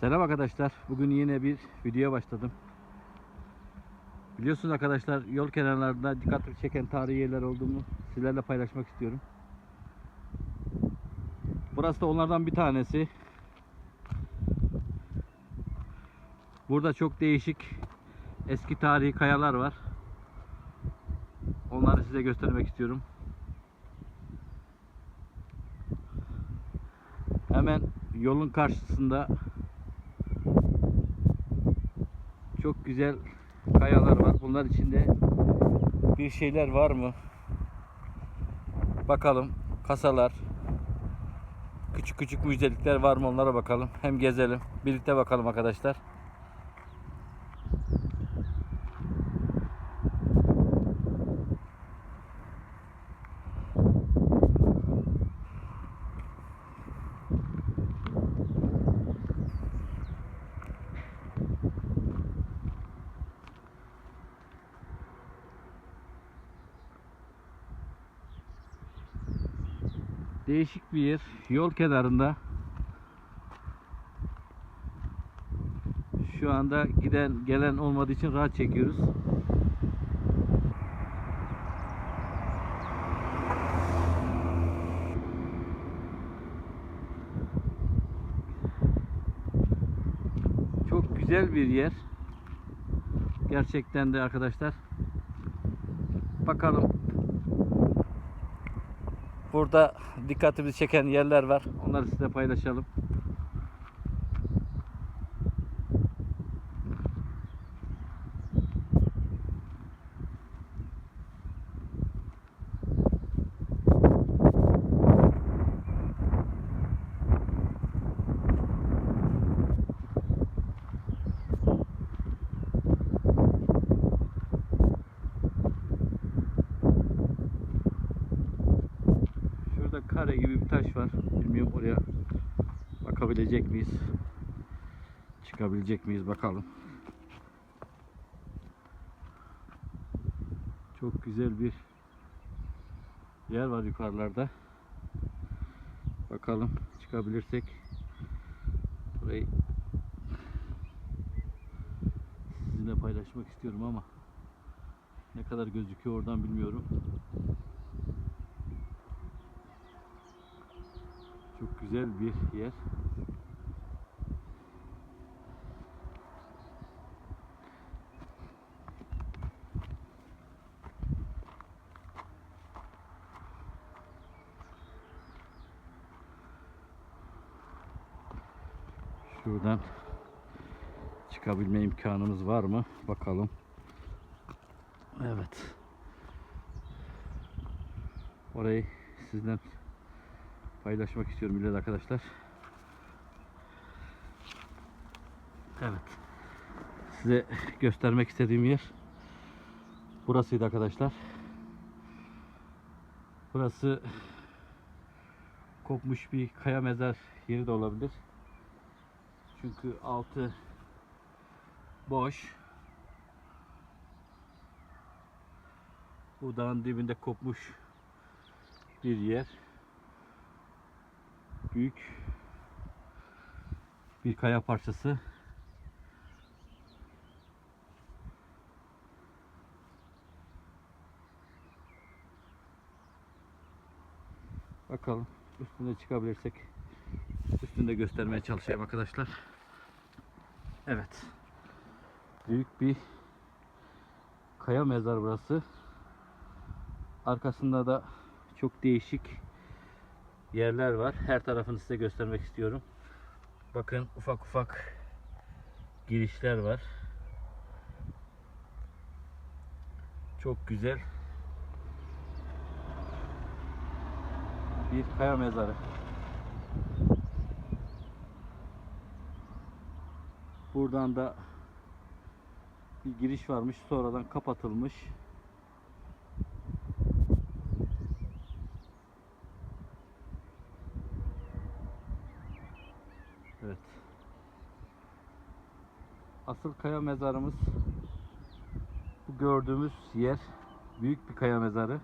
Selam arkadaşlar. Bugün yine bir videoya başladım. Biliyorsunuz arkadaşlar yol kenarlarında dikkatli çeken tarihi yerler olduğunu sizlerle paylaşmak istiyorum. Burası da onlardan bir tanesi. Burada çok değişik eski tarihi kayalar var. Onları size göstermek istiyorum. Hemen yolun karşısında çok güzel kayalar var. Bunlar içinde bir şeyler var mı? Bakalım. Kasalar. Küçük küçük müjdelikler var mı onlara bakalım. Hem gezelim. Birlikte bakalım arkadaşlar. Değişik bir yer. Yol kenarında. Şu anda giden gelen olmadığı için rahat çekiyoruz. Çok güzel bir yer. Gerçekten de arkadaşlar. Bakalım Burada dikkatimizi çeken yerler var. Onları size paylaşalım. Şurada kare gibi bir taş var. Bilmiyorum oraya bakabilecek miyiz? Çıkabilecek miyiz bakalım. Çok güzel bir yer var yukarılarda. Bakalım çıkabilirsek burayı sizinle paylaşmak istiyorum ama ne kadar gözüküyor oradan bilmiyorum. Güzel bir yer. Şuradan çıkabilme imkanımız var mı? Bakalım. Evet. Orayı sizden paylaşmak istiyorum millet arkadaşlar. Evet. Size göstermek istediğim yer burasıydı arkadaşlar. Burası kopmuş bir kaya mezar yeri de olabilir. Çünkü altı boş. Bu dağın dibinde kopmuş bir yer büyük bir kaya parçası. Bakalım üstüne çıkabilirsek üstünde göstermeye çalışayım arkadaşlar. Evet. Büyük bir kaya mezar burası. Arkasında da çok değişik yerler var. Her tarafını size göstermek istiyorum. Bakın ufak ufak girişler var. Çok güzel bir kaya mezarı. Buradan da bir giriş varmış. Sonradan kapatılmış. Evet. Asıl kaya mezarımız bu gördüğümüz yer büyük bir kaya mezarı.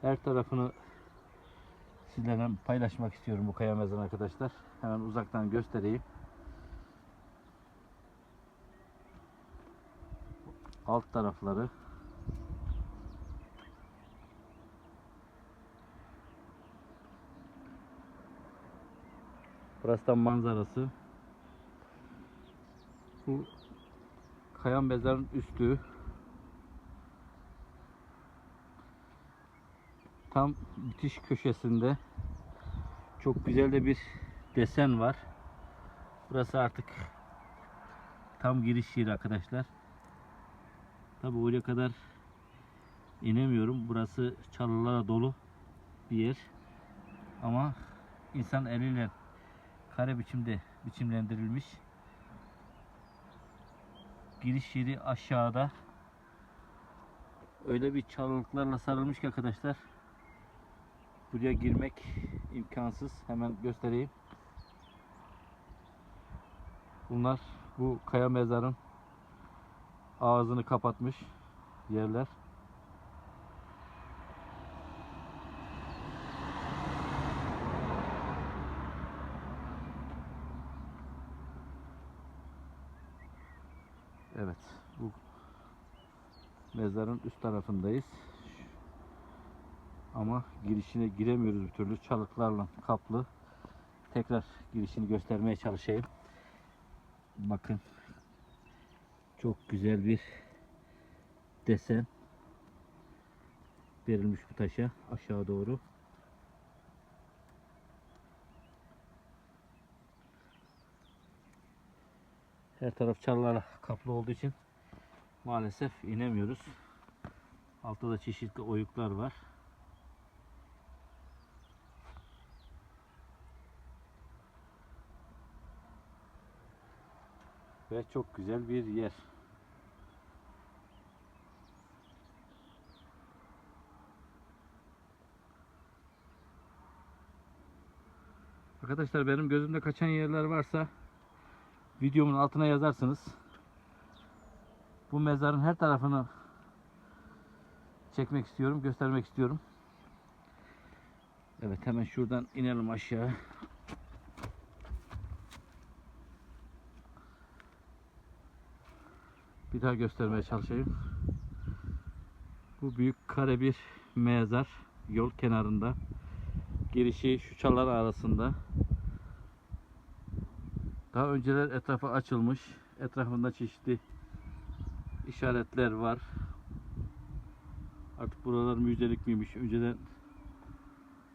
Her tarafını sizlerle paylaşmak istiyorum bu kaya mezarını arkadaşlar. Hemen uzaktan göstereyim. Alt tarafları Burası da manzarası. Bu Kayan mezarın üstü. Tam bitiş köşesinde çok güzel de bir desen var. Burası artık tam giriş yeri arkadaşlar. Tabi oraya kadar inemiyorum. Burası çalılarla dolu bir yer. Ama insan eliyle kare biçimde biçimlendirilmiş. Giriş yeri aşağıda. Öyle bir çalılıklarla sarılmış ki arkadaşlar. Buraya girmek imkansız. Hemen göstereyim. Bunlar bu kaya mezarın ağzını kapatmış yerler. Evet, bu mezarın üst tarafındayız. Ama girişine giremiyoruz bir türlü. Çalıklarla kaplı. Tekrar girişini göstermeye çalışayım. Bakın. Çok güzel bir desen verilmiş bu taşa aşağı doğru. Her taraf çalılarla kaplı olduğu için maalesef inemiyoruz. Altta da çeşitli oyuklar var. Ve çok güzel bir yer. Arkadaşlar benim gözümde kaçan yerler varsa videomun altına yazarsınız. Bu mezarın her tarafını çekmek istiyorum, göstermek istiyorum. Evet hemen şuradan inelim aşağı. Bir daha göstermeye çalışayım. Bu büyük kare bir mezar yol kenarında. Girişi şu çalar arasında. Daha önceler etrafı açılmış. Etrafında çeşitli işaretler var. Artık buralar müjdelik miymiş? Önceden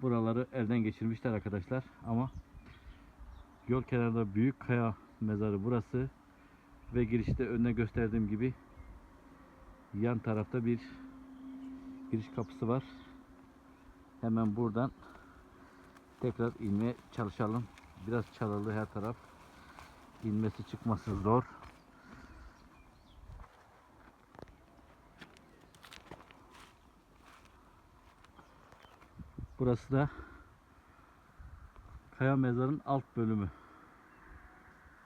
buraları elden geçirmişler arkadaşlar. Ama yol kenarında büyük kaya mezarı burası. Ve girişte önüne gösterdiğim gibi yan tarafta bir giriş kapısı var. Hemen buradan tekrar inmeye çalışalım. Biraz çalılı her taraf. İnmesi çıkması zor. Burası da Kaya Mezar'ın alt bölümü.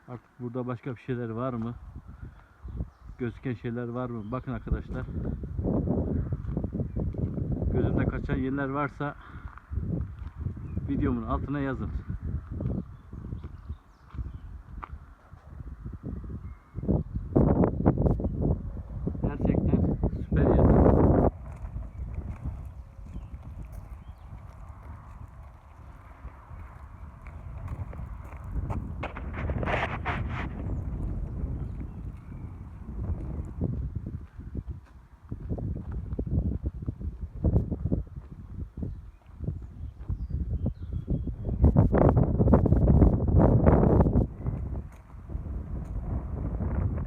Artık burada başka bir şeyler var mı? Gözüken şeyler var mı? Bakın arkadaşlar. Gözümde kaçan yerler varsa videomun altına yazın. Gerçekten süper yer.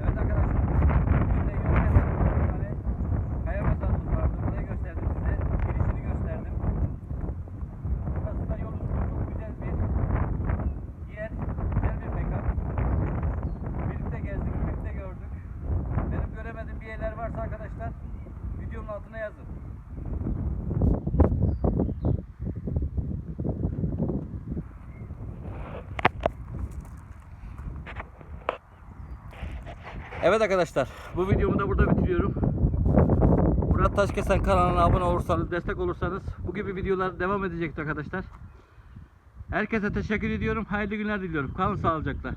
Evet arkadaşlar, bugün de yol mezarı, bir tane kaya mezarımız vardı. Burayı gösterdim size, girişini gösterdim. Burası da yol üstü çok güzel bir yer, güzel bir mekan. Birlikte gezdik, birlikte gördük. Benim göremediğim bir yerler varsa arkadaşlar, videonun altına yazın. Evet arkadaşlar, bu videomu da burada bitiriyorum. Murat Taşkesen kanalına abone olursanız, destek olursanız bu gibi videolar devam edecektir arkadaşlar. Herkese teşekkür ediyorum. Hayırlı günler diliyorum. Kalın sağlıcakla.